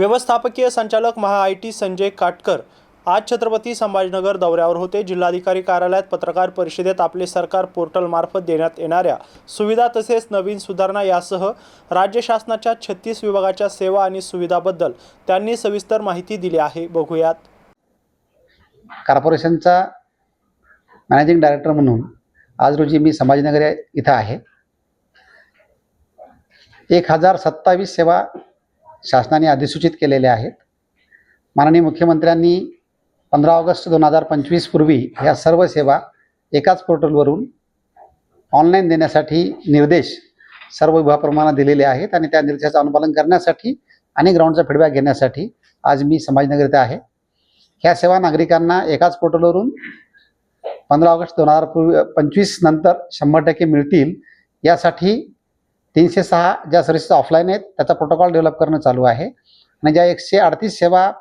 व्यवस्थापकीय संचालक Maha I T Sanjay Katkar आज छत्रपती संभाजीनगर दौऱ्यावर होते. जिल्हाधिकारी कार्यालयात पत्रकार परिषदेत आपले सरकार पोर्टलमार्फत देण्यात येणाऱ्या सुविधा तसेच नवीन सुधारणा यासह राज्य शासनाच्या छत्तीस विभागाच्या सेवा आणि सुविधाबद्दल त्यांनी सविस्तर माहिती दिली आहे. बघूयात. कॉर्पोरेशनचा मॅनेजिंग डायरेक्टर म्हणून आज रोजी मी संभाजीनगर इथं आहे. एक हजार सत्तावीस सेवा शासनाने अधिसूचित केलेल्या आहेत. माननीय मुख्यमंत्र्यांनी पंधरा ऑगस्ट दोन हजार पंचवीस पूर्वी ह्या सर्व सेवा एकाच पोर्टलवरून ऑनलाईन देण्यासाठी निर्देश सर्व विभागाप्रमाणे दिलेले आहेत आणि त्या निर्देशाचं अनुपालन करण्यासाठी आणि ग्राउंडचा फीडबॅक घेण्यासाठी आज मी समाजनगर इथे आहे. ह्या सेवा नागरिकांना एकाच पोर्टलवरून पंधरा ऑगस्ट दोन हजार पूर्वी पंचवीस नंतर शंभर टक्के मिळतील यासाठी तीनशे सहा ज्या सर्व्हिसेस ऑफलाईन आहेत त्याचा प्रोटोकॉल डेव्हलप करणं चालू आहे. आणि ज्या एकशे अडतीस सेवा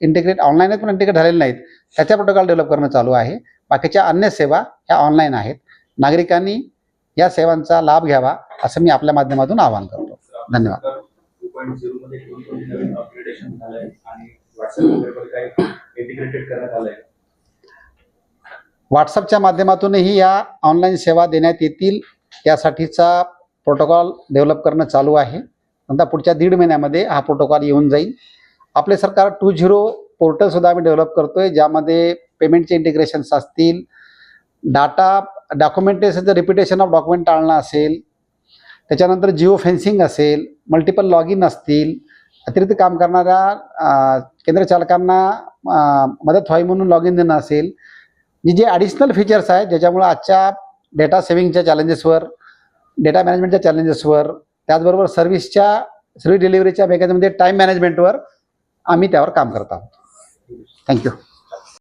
इंटिग्रेट ऑनलाईन आहेत पण इंटिग्रेट झालेल्या नाहीत त्याचा प्रोटोकॉल डेव्हलप करणं चालू आहे. बाकीच्या अन्य सेवा ह्या ऑनलाईन आहेत. नागरिकांनी या सेवांचा लाभ घ्यावा असं मी आपल्या माध्यमातून आवाहन करतो. धन्यवाद. व्हॉट्सअपच्या माध्यमातूनही या ऑनलाईन सेवा देण्यात येतील यासाठीचा प्रोटोकॉल डेव्हलप करणं चालू आहे. नंतर पुढच्या दीड महिन्यामध्ये हा प्रोटोकॉल येऊन जाईल. आपले सरकार टू झिरो पोर्टलसुद्धा आम्ही डेव्हलप करतो आहे ज्यामध्ये पेमेंटचे इंटिग्रेशन्स असतील डाटा डॉक्युमेंटेशनचं रिपिटेशन ऑफ डॉक्युमेंट टाळणं असेल त्याच्यानंतर जिओ फेन्सिंग असेल मल्टिपल लॉग इन असतील अतिरिक्त काम करणाऱ्या केंद्र चालकांना मदत व्हावी म्हणून लॉग इन देणं असेल. जी जे ॲडिशनल फीचर्स आहेत ज्याच्यामुळं आजच्या डेटा सेव्हिंगच्या चॅलेंजेसवर डेटा मॅनेजमेंटच्या चॅलेंजेसवर त्याचबरोबर सर्व्हिसच्या सर्व्हिस डिलिव्हरीच्या मेकॅनिझममध्ये टाईम मॅनेजमेंटवर आम्ही त्यावर काम करत आहोत. थँक्यू